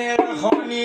প্রেমের হনি।